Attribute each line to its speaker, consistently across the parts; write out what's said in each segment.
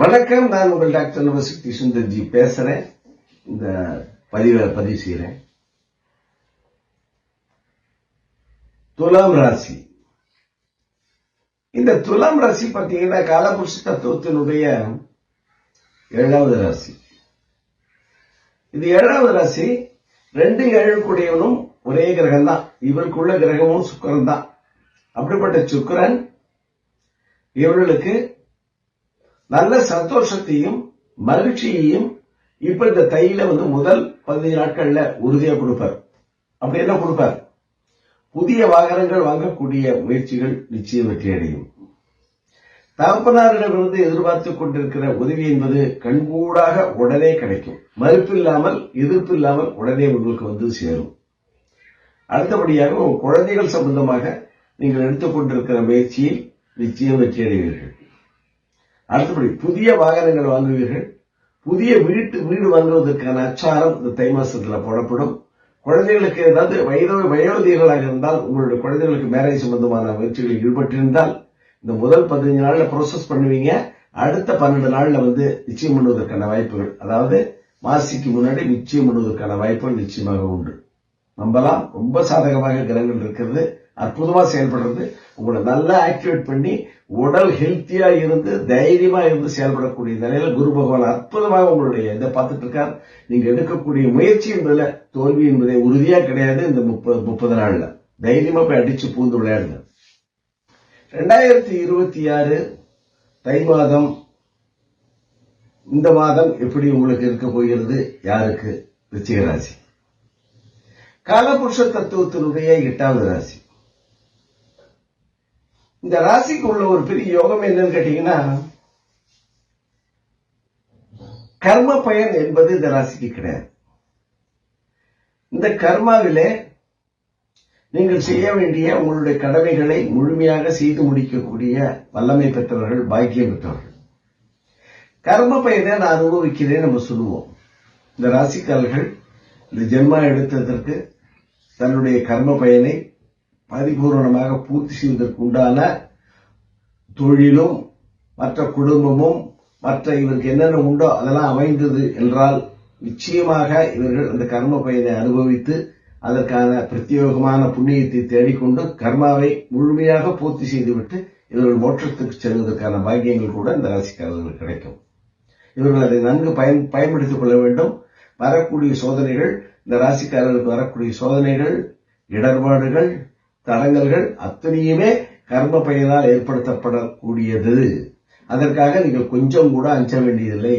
Speaker 1: வணக்கம். நான் உங்கள் டாக்டர் நவசக்தி சுந்தர்ஜி பேசுறேன். இந்த பதிவை பதிவு செய்யறேன் துலாம் ராசி. இந்த துலாம் ராசி பார்த்தீங்கன்னா காலபுருஷ தத்துவத்தினுடைய ஏழாவது ராசி. இது ஏழாவது ராசி ரெண்டு ஏழுக்குடையவனும் ஒரே கிரகம் தான் இவருக்குள்ள கிரகமும் சுக்கரன் தான் அப்படிப்பட்ட சுக்கரன் இவர்களுக்கு நல்ல சந்தோஷத்தையும் மகிழ்ச்சியையும் இப்ப இந்த தையில வந்து முதல் பதினஞ்சு நாட்கள்ல உறுதியா கொடுப்பார். அப்படி என்ன கொடுப்பார்? புதிய வாகனங்கள் வாங்கக்கூடிய முயற்சிகள் நிச்சயம் வெற்றி அடையும். தகப்பனாரிடமிருந்து எதிர்பார்த்து கொண்டிருக்கிற உதவி என்பது கண்கூடாக உடனே கிடைக்கும். மறுப்பு இல்லாமல் எதிர்ப்பு இல்லாமல் உடனே உங்களுக்கு வந்து சேரும். அடுத்தபடியாக உங்க குழந்தைகள் சம்பந்தமாக நீங்கள் எடுத்துக்கொண்டிருக்கிற முயற்சியில் நிச்சயம் வெற்றி அடைவீர்கள். அடுத்தபடி புதிய வாகனங்கள் வாங்குவீர்கள். புதிய வீட்டு வீடு வாங்குவதற்கான அச்சாரம் இந்த தை மாசத்துல போடப்படும். குழந்தைகளுக்கு ஏதாவது வயது வயோதிகளாக இருந்தால் உங்களுடைய குழந்தைகளுக்கு மேரேஜ் சம்பந்தமான முயற்சிகளில் ஈடுபட்டிருந்தால் இந்த முதல் பதினஞ்சு நாள்ல ப்ரோசஸ் பண்ணுவீங்க. அடுத்த பன்னெண்டு நாள்ல வந்து நிச்சயம் பண்ணுவதற்கான வாய்ப்புகள். அதாவது மாசிக்கு முன்னாடி நிச்சயம் பண்ணுவதற்கான வாய்ப்புகள் நிச்சயமாக உண்டு. நம்பலாம் ரொம்ப சாதகமாக கிரகங்கள் இருக்கிறது. அற்புதமா செயல்படுறது. உங்களை நல்லா ஆக்டிவேட் பண்ணி உடல் ஹெல்த்தியா இருந்து தைரியமா இருந்து செயல்படக்கூடிய நிலையில குரு பகவான் அற்புதமாக உங்களுடைய இதை பார்த்துட்டு இருக்கார். நீங்க எடுக்கக்கூடிய முயற்சி என்பதுல தோல்வி என்பதை உறுதியா கிடையாது இந்த முப்பது முப்பது நாள்ல. தைரியமா போய் அடிச்சு பூந்து விளையாடுங்க. ரெண்டாயிரத்தி இருபத்தி ஆறு தை மாதம் இந்த மாதம் எப்படி உங்களுக்கு இருக்க போகிறது? யாருக்கு? ரிச்சிக ராசி. காலபுருஷ தத்துவத்தினுடைய எட்டாவது ராசி. இந்த ராசிக்கு உள்ள ஒரு பெரிய யோகம் என்னன்னு கேட்டீங்கன்னா கர்ம பயன் என்பது இந்த ராசிக்கு கிடையாது. இந்த கர்மாவிலே நீங்கள் செய்ய வேண்டிய உங்களுடைய கடமைகளை முழுமையாக செய்து முடிக்கக்கூடிய வல்லமை பெற்றவர்கள் பாக்கியம் பெற்றவர்கள். கர்ம பயனை நான் அனுபவிக்கிறேன் நம்ம சொல்லுவோம். இந்த ராசிக்காரர்கள் இந்த ஜென்மா எடுத்ததற்கு தன்னுடைய கர்ம பயனை பரிபூர்ணமாக பூர்த்தி செய்வதற்கு உண்டான தொழிலும் மற்ற குடும்பமும் மற்ற இவருக்கு என்னென்ன உண்டோ அதெல்லாம் அமைந்தது என்றால் நிச்சயமாக இவர்கள் அந்த கர்ம பயனை அனுபவித்து அதற்கான பிரத்யேகமான புண்ணியத்தை தேடிக்கொண்டு கர்மாவை முழுமையாக பூர்த்தி செய்துவிட்டு இவர்கள் மோட்சத்துக்கு செல்வதற்கான பாக்கியங்கள் கூட இந்த ராசிக்காரர்களுக்கு கிடைக்கும். இவர்கள் அதை நன்கு பயன் பயன்படுத்திக் கொள்ள வேண்டும். வரக்கூடிய சோதனைகள் இந்த ராசிக்காரர்களுக்கு வரக்கூடிய சோதனைகள் இடர்பாடுகள் தடங்கல்கள் அத்தனையுமே கர்ம பயனால் ஏற்படுத்தப்படக்கூடியது. அதற்காக நீங்கள் கொஞ்சம் கூட அஞ்ச வேண்டியதில்லை.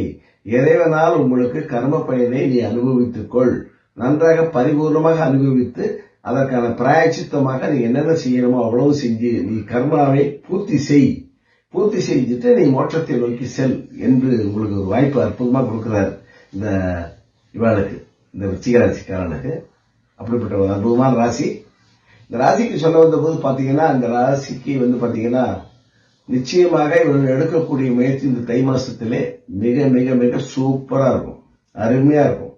Speaker 1: இறைவனால் உங்களுக்கு கர்ம பயனை நீ அனுபவித்துக் கொள் நன்றாக பரிபூர்ணமாக அனுபவித்து அதற்கான பிராயச்சித்தமாக நீ என்னென்ன செய்யணுமோ அவ்வளவு செஞ்சு நீ கர்மாவை பூர்த்தி செய். பூர்த்தி செஞ்சுட்டு நீ மோட்சத்தை நோக்கி செல் என்று உங்களுக்கு ஒரு வாய்ப்பு அற்புதமா கொடுக்கிறார் இந்த இவாளுக்கு இந்த விச்சிக ராசிக்காரனுக்கு அப்படிப்பட்ட ஒரு அற்புதமான ராசி. இந்த ராசிக்கு சொல்ல வந்த போது பாத்தீங்கன்னா அந்த ராசிக்கு வந்து பாத்தீங்கன்னா நிச்சயமாக இவர்கள் எடுக்கக்கூடிய முயற்சி இந்த தை மாசத்திலே மிக மிக மிக சூப்பரா இருக்கும். அருமையா இருக்கும்.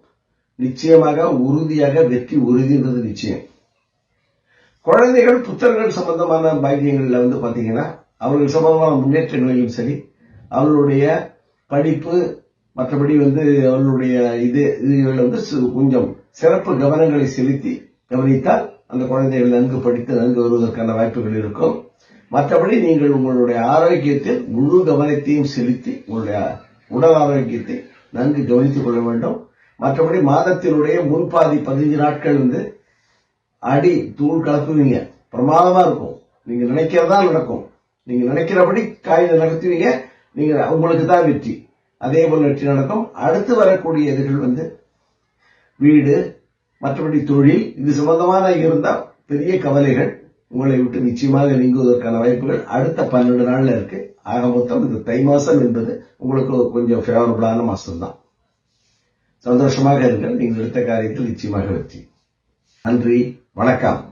Speaker 1: நிச்சயமாக உறுதியாக வெற்றி உறுதின்றது நிச்சயம். குழந்தைகள் புத்தர்கள் சம்பந்தமான பாக்கியங்களில் வந்து பாத்தீங்கன்னா அவர்கள் சம்பந்தமான முன்னேற்றங்களிலும் சரி அவர்களுடைய படிப்பு மற்றபடி வந்து அவர்களுடைய இது இதுகளில் வந்து கொஞ்சம் சிறப்பு கவனங்களை செலுத்தி கவனித்தால் அந்த குழந்தைகள் நன்கு படித்து நன்கு வருவதற்கான வாய்ப்புகள் இருக்கும். மற்றபடி நீங்கள் உங்களுடைய ஆரோக்கியத்தில் முழு கவனத்தையும் செலுத்தி உங்களுடைய உடல் ஆரோக்கியத்தை நன்கு கவனித்துக் கொள்ள வேண்டும். மற்றபடி மாதத்தினுடைய முன்பாதி பதினஞ்சு நாட்கள் வந்து அடி தூள் கலப்புவீங்க பிரமாதமா இருக்கும். நீங்க நினைக்கிறதா நடக்கும். நீங்க நினைக்கிறபடி காய் நடத்துவீங்க நீங்க உங்களுக்கு தான் வெற்றி. அதே போல வெற்றி நடக்கும். அடுத்து வரக்கூடிய இதுகள் வந்து வீடு மற்றபடி தொழில் இது சம்பந்தமான இருந்தால் பெரிய கவலைகள் உங்களை விட்டு நிச்சயமாக நீங்குவதற்கான வாய்ப்புகள் அடுத்த பன்னெண்டு நாள்ல இருக்கு. ஆக மொத்தம் இந்த தை மாசம் என்பது உங்களுக்கு கொஞ்சம் ஃபேவரபிளான மாசம் தான் சந்தோஷமாக இருங்கள். நீங்கள் எடுத்த காரியத்தில் நிச்சயமாக வெற்றி. நன்றி. வணக்கம்.